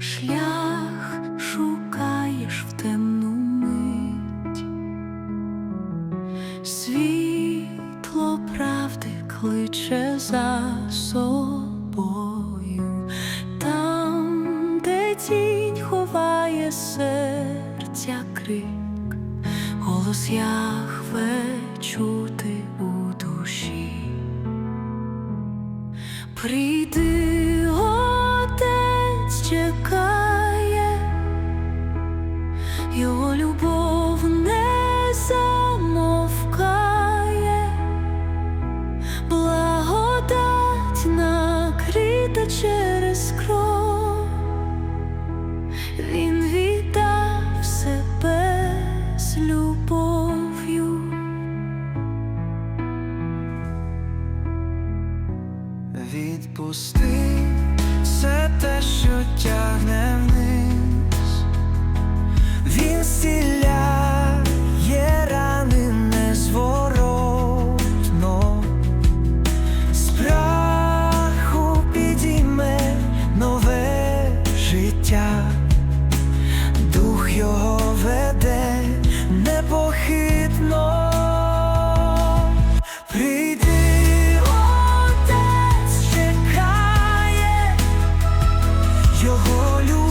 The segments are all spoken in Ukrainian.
шлях шукаєш в темну мить, світло правди кличе за собою, там, де тінь ховає серця крик, голос Яхве чути у душі. Прийди Відпусти все те, що тягне вниз. Він зціляє рани незворотно. З праху підійме нове життя. Його любов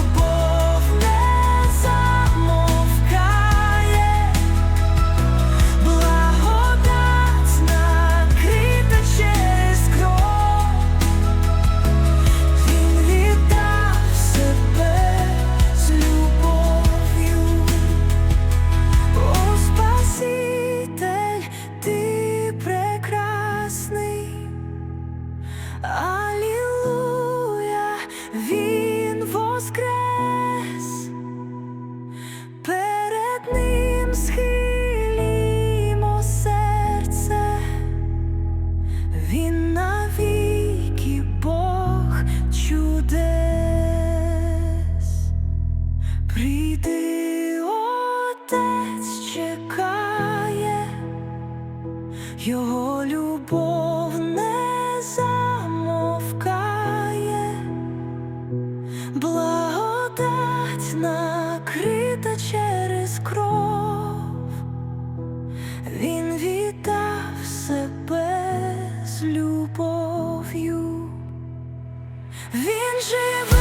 його любов не замовкає, благодать накрита через кров, він вітав себе з любов'ю, він живе.